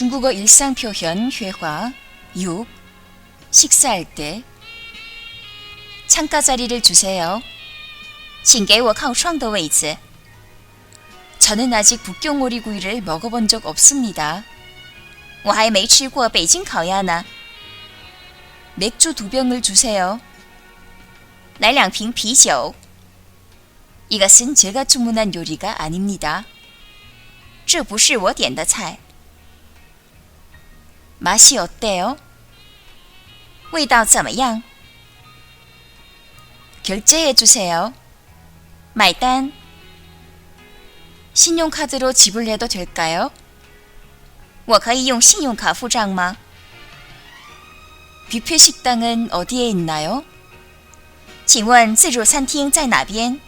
중국어 일상 표현 회화 6. 식사할 때 창가 자리를 주세요. 请给我靠窗的位子。 저는 아직 북경 오리구이를 먹어본 적 없습니다. 我还没吃过北京烤鸭呢。 맥주 두 병을 주세요. 来两瓶啤酒。 이것은 제가 주문한 요리가 아닙니다. 这不是我点的菜， 맛이 어때요? 味道怎么样？ 결제해 주세요. 买单。 신용카드로 지불해도 될까요? 我可以用信用卡付账吗？ 뷔페 식당은 어디에 있나요? 请问自助餐厅在哪边？